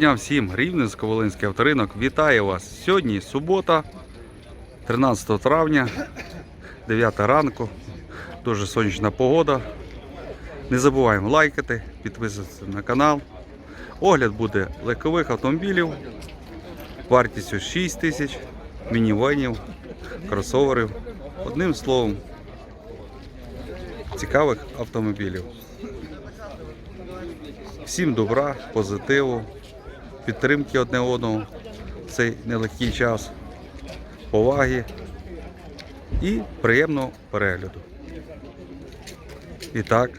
дня всім! Рівненсько-Волинський авторинок вітає вас! Сьогодні субота, 13 травня, 9 ранку. Дуже сонячна погода. Не забуваємо лайкати, підписуватися на канал. Огляд буде легкових автомобілів вартістю 6 тисяч, мінівенів, кросоверів. Одним словом, цікавих автомобілів. Всім добра, позитиву, підтримки одне одного в цей нелегкий час, поваги і приємного перегляду. І так,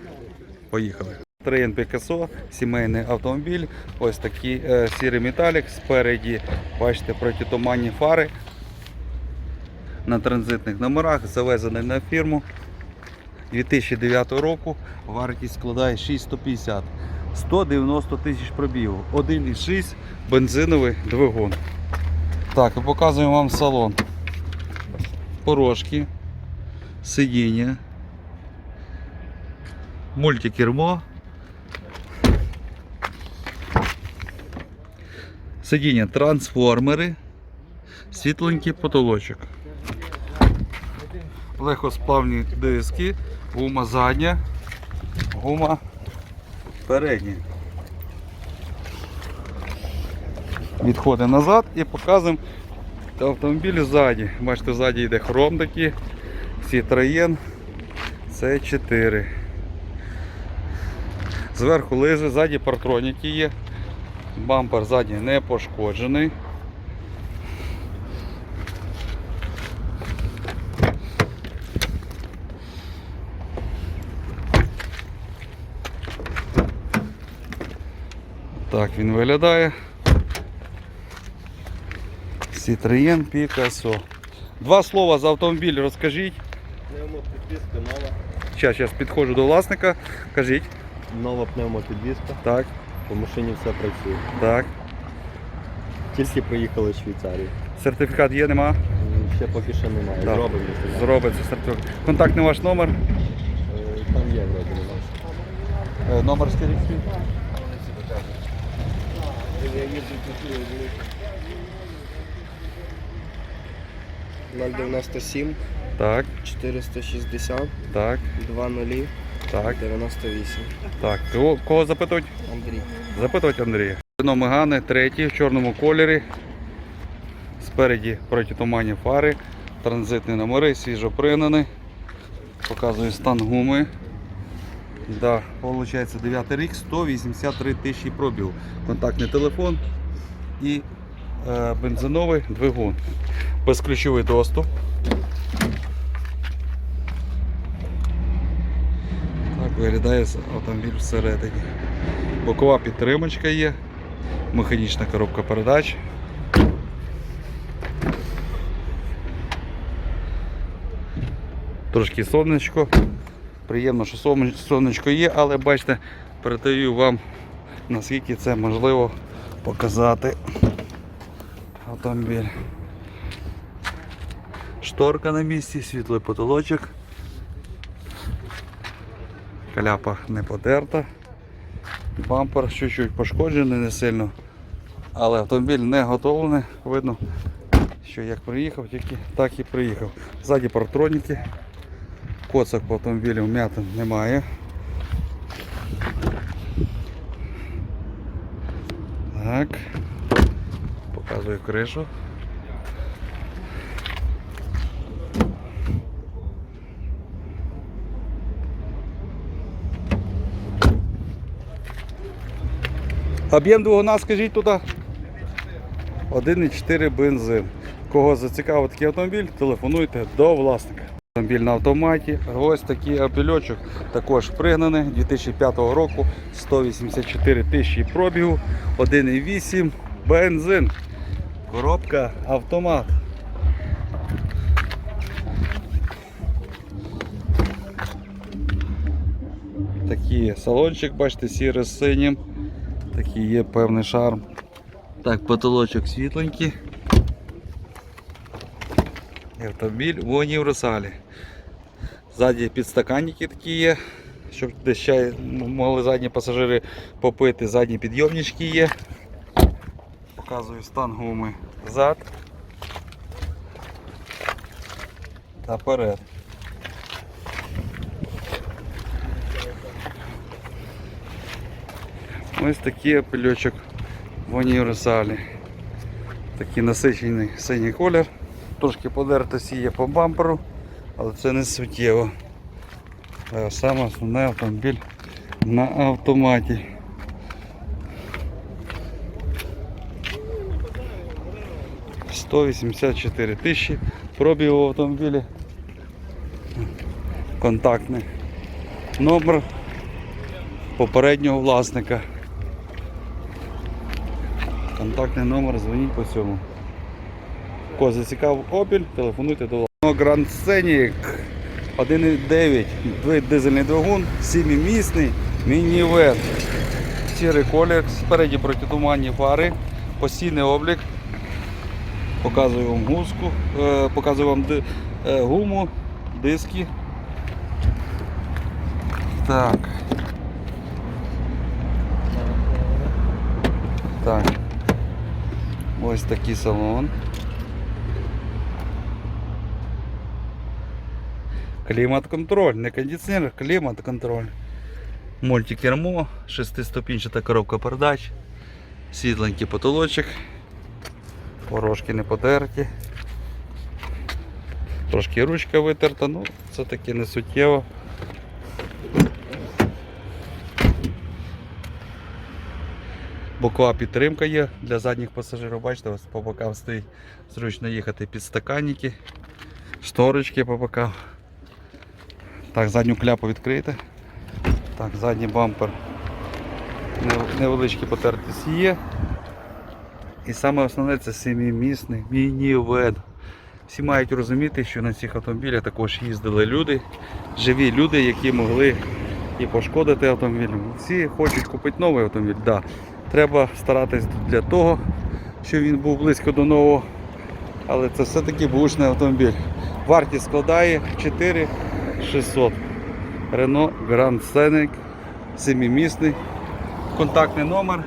поїхали. Троєн Пікасо, сімейний автомобіль, ось такий е, сірий металік, спереді, бачите, протитуманні фари на транзитних номерах, завезений на фірму. 2009 року вартість складає 6150. 190 тисяч пробігу. 1,6 бензиновий двигун. Так, і показуємо вам салон. Порожки, сидіння, мультикермо. Сидіння трансформери, світленький потолочок. Легкосплавні диски, гума задня, гума передня. Відходимо назад і показуємо автомобіль ззаді. Бачите, ззаді йде хром такий, Citroen C4. Зверху лижи, ззаді партроніки є. Бампер ззаді не пошкоджений. Так він виглядає. Citroen Picasso. Два слова за автомобіль розкажіть. Пневмопідвізка нова. Зараз, зараз підходжу до власника. Кажіть. Нова пневмопідвізка. Так, По машині все працює. так. Тільки приїхали з Швейцарії. Сертифікат є, нема? Ще поки що немає. Так. Зробимо. Зробиться сертифікат. Контактний ваш номер. Е, Там є вроді Е, Номер скажіть. Свій. наш. 097 Так, 460 так, 20 так, 98. так. Кого, кого запитувати? Андрій. Запитувати Андрія. Мегане, третій в чорному кольорі. Спереді протитуманні фари, транзитні номери, свіжо пригнані. Показую стан гуми. Да, Получається 9 рік, 183 тисячі пробіг. Контактний телефон і е, бензиновий двигун. Безключовий доступ. Так виглядає автомобіль всередині. Бокова підтримочка є, механічна коробка передач. Трошки сонечко. Приємно, що сонечко є, але бачите, передаю вам наскільки це можливо показати автомобіль. Шторка на місці, світлий потолочок. Каляпа не подерта. Бампер чуть-чуть пошкоджений, не сильно. Але автомобіль не готовлений. Видно, що як приїхав, тільки так і приїхав. Ззаді партроніки. Коцок по автомобілю вмятин немає. Так. Показую кришу. Об'єм двигуна, скажіть туди. 1,4 бензин. Кого зацікавив такий автомобіль, телефонуйте до власника. Автомобіль на автоматі. Ось такий автомобільочок, також пригнаний 2005 року, 184 тисячі пробігу, 1,8 бензин. Коробка автомат. Такий салончик, бачите, сірий з синім. Такий є певний шарм. Так, потолочок світленький. Автомобіль в універсалі. Ззаді підстаканники такі є, щоб десь чай могли задні пасажири попити, задні підйомнички є. Показую стан гуми зад та перед. Ось такий апельочок в універсалі. Такий насичений синій колір. Трошки подертості є по бамперу, але це не суттєво. Саме основне автомобіль на автоматі. Сто вісімдесят чотири тисячі пробігу в автомобілі. Контактний номер попереднього власника. Контактний номер, дзвоніть по цьому. Кого зацікавив Opel, телефонуйте до Grand Scenic 1.9, дизельний двигун, 7-місний, мінівет. Сірий колір, спереді протитуманні фари, постійний облік. Показую вам гуску, е, показую вам е, гуму, диски. Так. Так. Ось такий салон. Клімат-контроль, не кондиціонер, клімат-контроль. Мультикермо, шестиступінчата коробка передач, світленький потолочок, порожки не потерті. Трошки ручка витерта, ну це таки не суттєво. Бокова підтримка є для задніх пасажирів. Бачите, ось по бокам стоїть зручно їхати підстаканники, шторочки по бокам. Так, задню кляпу відкрити. Так, задній бампер. Нев- Невеличкі потертості є. І саме основне це семимісний мінівен. Всі мають розуміти, що на цих автомобілях також їздили люди, живі люди, які могли і пошкодити автомобіль. Всі хочуть купити новий автомобіль. Да. Треба старатись для того, щоб він був близько до нового. Але це все-таки бушний автомобіль. Вартість складає 4600. Renault Grand Scenic, 7-місний. Контактний номер.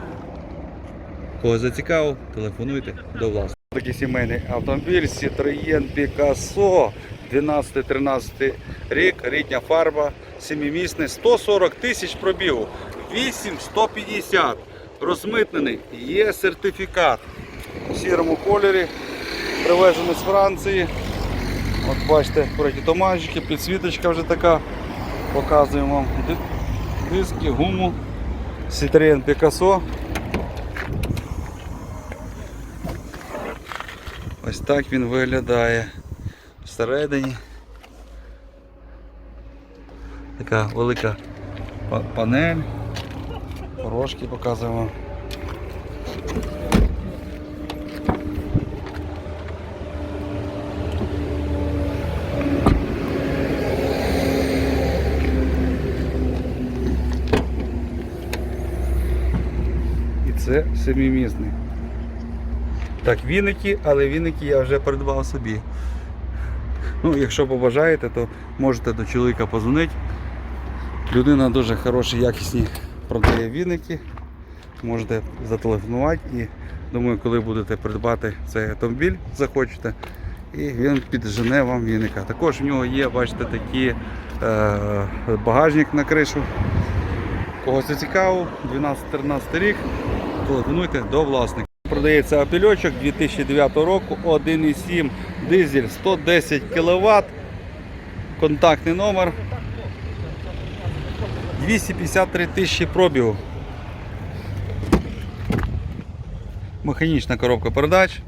Кого зацікавив, телефонуйте до власного. Такий сімейний автомобіль Citroën Picasso 12-13 рік, рідня фарба, 7-місний, 140 тисяч пробігу, 8150, розмитнений, є сертифікат у сірому кольорі, привезений з Франції. От бачите, протитоманчики, підсвіточка вже така. Показуємо вам диски, гуму. Citroën Picasso. Ось так він виглядає всередині. Така велика панель. Порожки показуємо. Це семимісний. Так, віники, але віники я вже придбав собі. Ну, якщо побажаєте, то можете до чоловіка позвонити. Людина дуже хороші, якісні продає віники. Можете зателефонувати і думаю, коли будете придбати цей автомобіль, захочете, і він піджене вам віника. Також в нього є, бачите, такий е, багажник на кришу. Когось це цікаво, 12-13 рік, телефонуйте до власника. Продається апельочок 2009 року, 1,7 дизель 110 кВт. Контактний номер. 253 тисячі пробігу. Механічна коробка передач.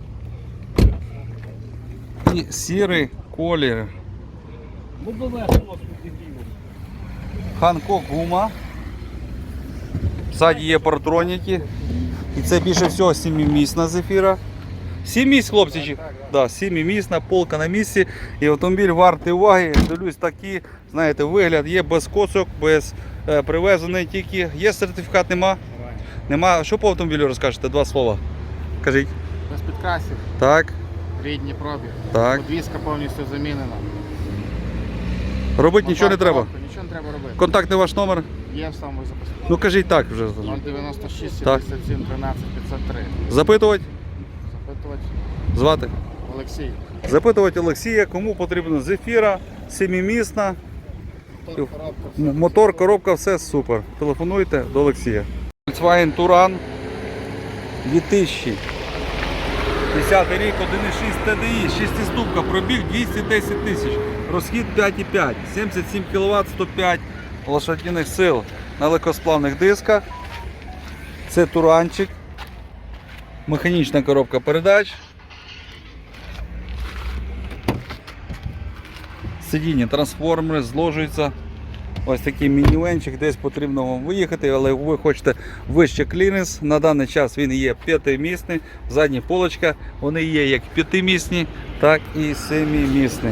І сірий колір. Ханкок гума. Ззаді є партроніки. І це більше всього сімімісна зефіра. Сім місць, хлопці. Да, сімімісна, полка на місці. І автомобіль вартий уваги. Дивлюсь, такий, знаєте, вигляд є без коцок, без е, привезений тільки. Є сертифікат, нема? Нема. Що по автомобілю розкажете? Два слова. Кажіть. Без підкрасів, Так, рідні пробіг. так. Подвізка повністю замінена. Робити нічого не треба. Нічого не треба робити. Контактний ваш номер? Є в самому. Ну кажіть так вже. 096 Так. 77 13 503. Запитувати? Звати? Олексій. Запитувати Олексія, кому потрібна зефіра, семимісна, Мотор, коробка. м- мотор, коробка, все супер. Телефонуйте до Олексія. Volkswagen Touran 2000. 10 рік, 1,6 TDI, 6-ступка, пробіг 210 тисяч, розхід 5,5, 77 кВт, 105 лошадиних сил на легкосплавних дисках. Це туранчик, механічна коробка передач. Сидіння, трансформери, зложуються. Ось такий мінівенчик, десь потрібно вам виїхати, але ви хочете вище кліренс. На даний час він є п'ятимісний, задня полочка, вони є як п'ятимісні, так і семимісні.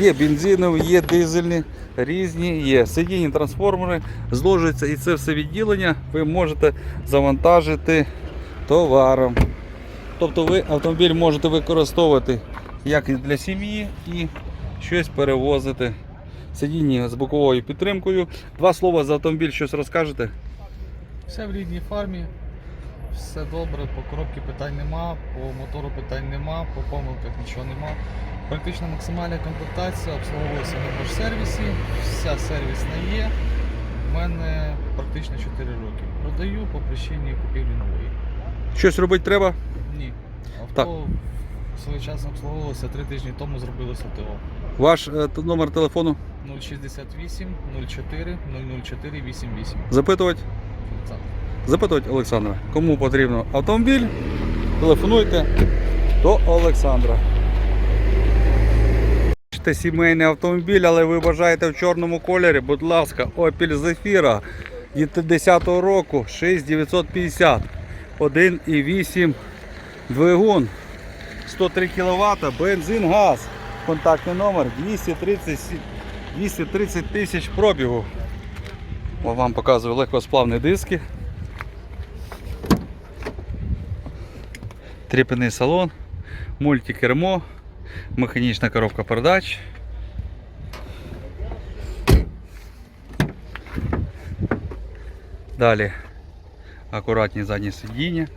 Є бензинові, є дизельні, різні є. Сидіння, трансформери, зложуються і це все відділення ви можете завантажити товаром. Тобто ви автомобіль можете використовувати як і для сім'ї і щось перевозити. Сидіння з боковою підтримкою. Два слова за автомобіль щось розкажете. Все в рідній фармі, все добре, по коробці питань нема, по мотору питань нема, по помилках нічого нема. Практично максимальна комплектація, обслуговується на сервісі, вся сервісна є. У мене практично 4 роки. Продаю по причині купівлі нової. Щось робити треба? Ні. Авто Так. своєчасно обслуговувалося 3 тижні тому зробили СТО. Ваш е, номер телефону 068 04 004 88. запитувати? Запитувати Олександра. Кому потрібно автомобіль, телефонуйте до Олександра. Хочете сімейний автомобіль, але ви бажаєте в чорному кольорі, будь ласка, Opel Zafira від 10-го року 6950, 1,8 двигун, 103 кВт, бензин, газ. Контактний номер 230, 230 тисяч пробігу. Вам показую легкосплавні диски. Тріпений салон, мультикермо, механічна коробка передач. Далі акуратні задні сидіння.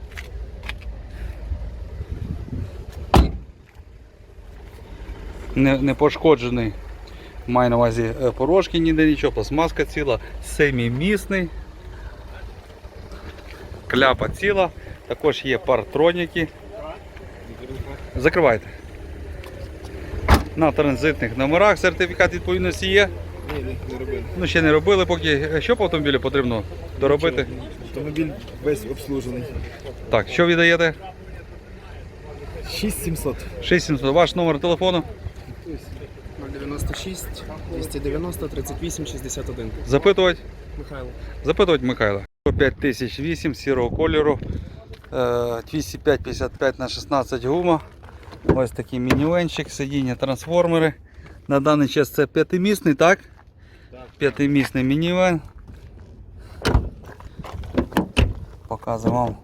Не, не пошкоджений, маю на увазі е, порожки ніде нічого, пластмаска ціла, семимісний. Кляпа ціла, також є партроніки. Закривайте. На транзитних номерах сертифікат відповідності є. Ні, ні, не робили. Ну ще не робили, поки що по автомобілю потрібно доробити. Автомобіль весь обслужений. Так, що віддаєте? 6700. 6700. Ваш номер телефону. 096 290 38 61. Запитувати. Михайло. Запитувати Михайла. 5008 сірого кольору. е, 205-55 на 16 гума. Ось такий мінівенчик, сидіння, трансформери. На даний час це п'ятимісний, так? П'ятимісний мінівен. Показую вам.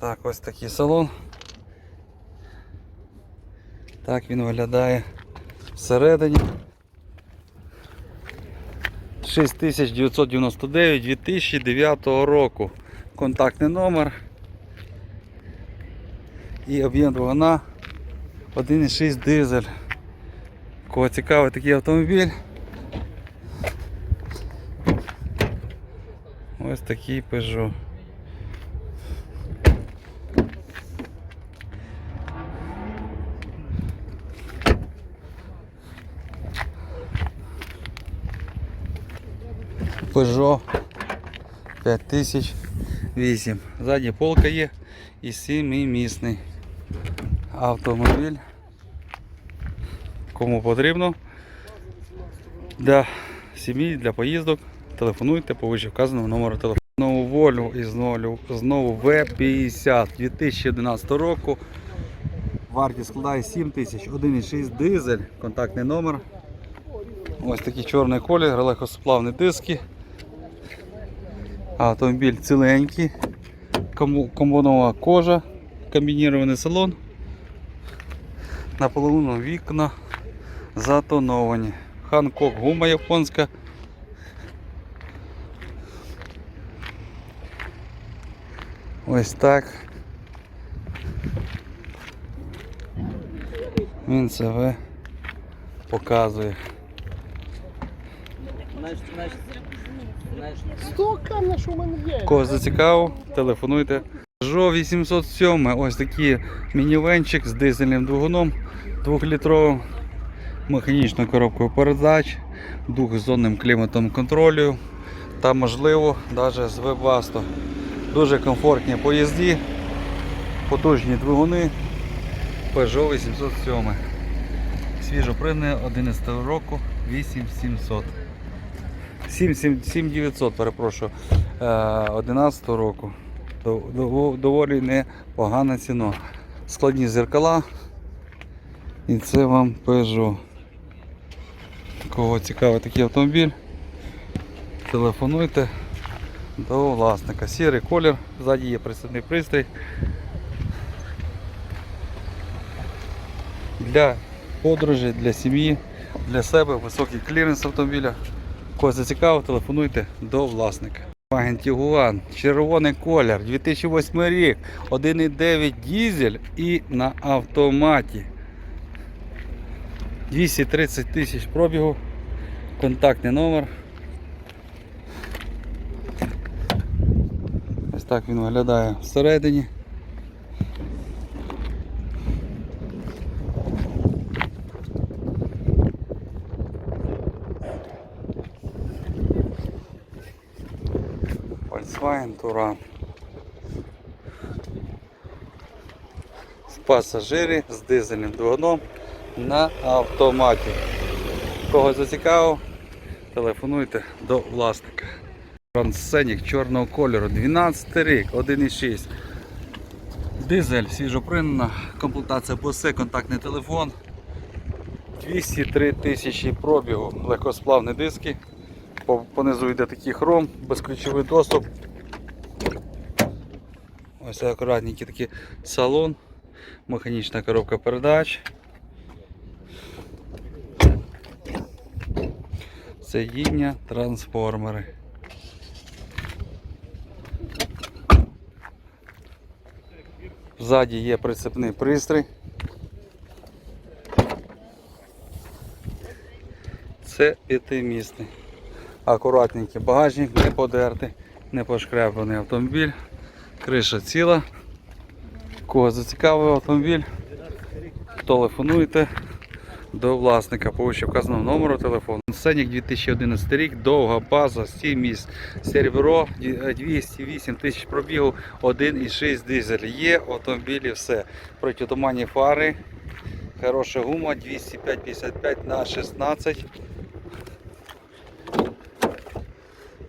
Так, ось такий салон. Так він виглядає всередині. 6999 2009 року. Контактний номер. І об'єм двигуна 1,6 дизель. Кого цікавий такий автомобіль. Ось такий Peugeot. Peugeot 5008. Задня полка є і сімимісний автомобіль. Кому потрібно для сім'ї, для поїздок, телефонуйте по вище вказаному номеру телефону. Знову Volvo і знову, знову V50 2011 року. Вартість складає 7 тисяч, 1,6 дизель, контактний номер. Ось такий чорний колір, легкосплавні диски. Автомобіль ціленький, комбонова кожа, комбінірований салон. Наполовину вікна затоновані. Ханкок гума японська. Ось так. Він себе показує. Столько на що мене є. Кого зацікавив, телефонуйте. Жо 807, ось такий мінівенчик з дизельним двигуном 2-літровим, механічною коробкою передач, двохзонним кліматом контролю та можливо навіть з вебасту. Дуже комфортні поїзді, потужні двигуни Peugeot 807. Свіжо пригнане 11 року 8700. 7900, перепрошую, е, 11 року. Дов- дов- Доволі непогана ціна. Складні зеркала. І це вам Peugeot. Кого цікавий такий автомобіль, телефонуйте до власника. Сірий колір, ззаді є присадний пристрій. Для подорожі, для сім'ї, для себе високий кліренс автомобіля. Кого зацікавив, телефонуйте до власника. Tiguan, червоний колір, 2008 рік, 1,9 дізель і на автоматі. 230 тисяч пробігу, контактний номер. Ось так він виглядає всередині. Touran. З пасажирі з дизельним двигуном на автоматі. Кого зацікавив, телефонуйте до власника. Трансценік чорного кольору, 12 рік, 1,6. Дизель свіжопринена, комплектація босе, контактний телефон. 203 тисячі пробігу, легкосплавні диски. Понизу йде такий хром, безключовий доступ. Ось акуратненький такий салон, механічна коробка передач. Сидіння, трансформери. Ззаді є прицепний пристрій. Це п'ятимісний. Акуратненький багажник, не подертий, не пошкряблений автомобіль. Криша ціла. Кого зацікавив автомобіль, телефонуйте до власника по вказаному номеру телефону. Сенік 2011 рік, довга база, 7 місць, серебро 208 тисяч пробігу, 1,6 дизель. Є автомобілі все. Протитуманні фари, хороша гума 205-55 на 16.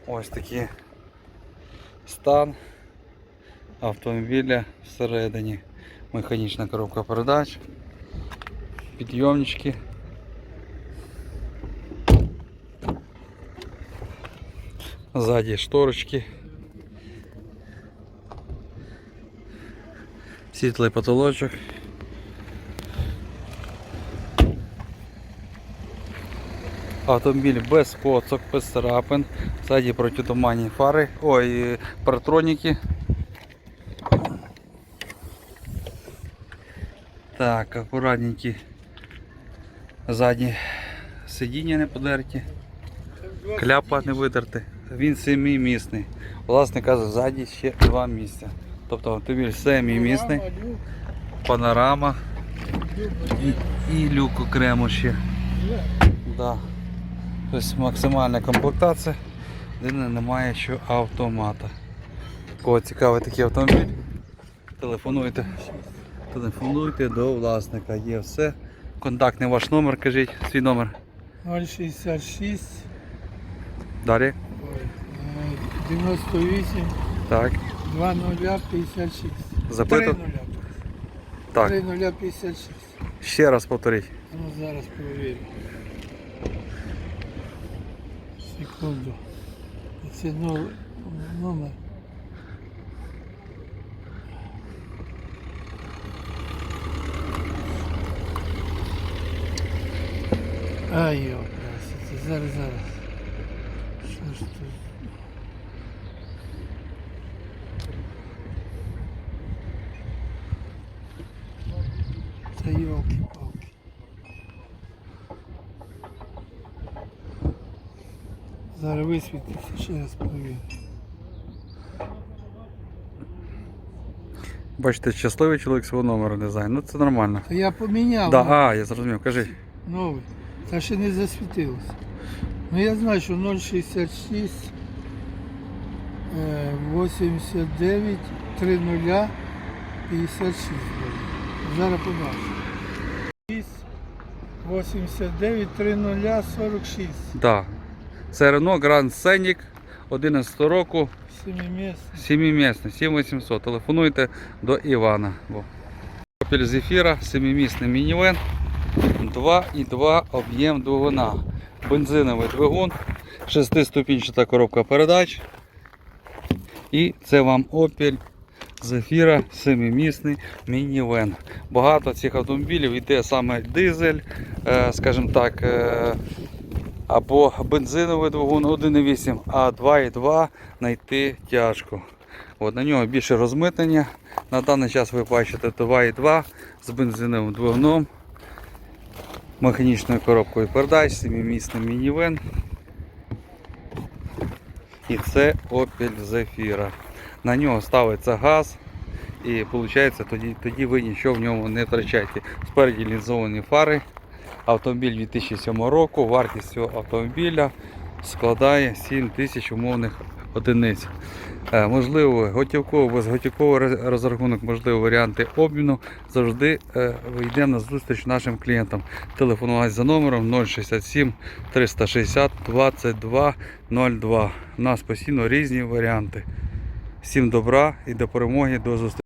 Ось такий стан автомобіля всередині. Механічна коробка передач, підйомнички. Ззаді шторочки. Світлий потолочок. Автомобіль без коцок, без царапин. Ззаді протитуманні фари. Ой, партроніки. Так, акуратненькі. Задні сидіння не подерті. Кляпа не видерти. Він семимісний. Власне каже, ззаді ще два місця. Тобто автомобіль семимісний, панорама і, і люк окремо ще. Да. Тобто максимальна комплектація. Єдине немає ще автомата. Кого цікавий такий автомобіль, телефонуйте. Телефонуйте до власника. Є все. Контактний ваш номер, кажіть, свій номер. 066 Далі. е, 98 Так. 2056. Запиту. 3056. Ще раз повторіть. Ну зараз перевірю. Секунду. Це нов- номер. Ай, йо, зараз, зараз. Що ж тут? Та елки-палки. Зараз висвітиться, ще раз повірю. Бачите, щасливий чоловік свого номера не знає. Ну це нормально. Та я поміняв. Да, ну. а, я зрозумів, кажи. новий. Та ще не засвітилося. Ну я знаю, що 066 е, 89 30 56. вроде. Зараз побачу. 6, 89 30 46. Да. Це Renault Grand Scenic 11 року, Семимісний. 7-місний, 7800. Телефонуйте до Івана. Opel Zafira, 7-місний мінівен, 2,2 об'єм двигуна. Бензиновий двигун, 6-ступінчата коробка передач. І це вам Opel Zafira 7-місний мінівен. Багато цих автомобілів йде саме дизель, е, скажімо так, е, або бензиновий двигун 1,8, а 2,2 знайти тяжко. От, на нього більше розмитнення. На даний час ви бачите 2,2 з бензиновим двигуном, механічною коробкою передач, 7-місним мінівен. І це Opel Zafira. На нього ставиться газ. І виходить, тоді, тоді ви нічого в ньому не втрачаєте. Спереді лінзовані фари. Автомобіль 2007 року, вартість цього автомобіля складає 7 тисяч умовних одиниць. Е, Можливо, готівково, безготівковий роз- розрахунок, можливо, варіанти обміну. Завжди вийдемо йдемо на зустріч нашим клієнтам. Телефонувати за номером 067 360 22 02. У нас постійно різні варіанти. Всім добра і до перемоги, до зустрічі.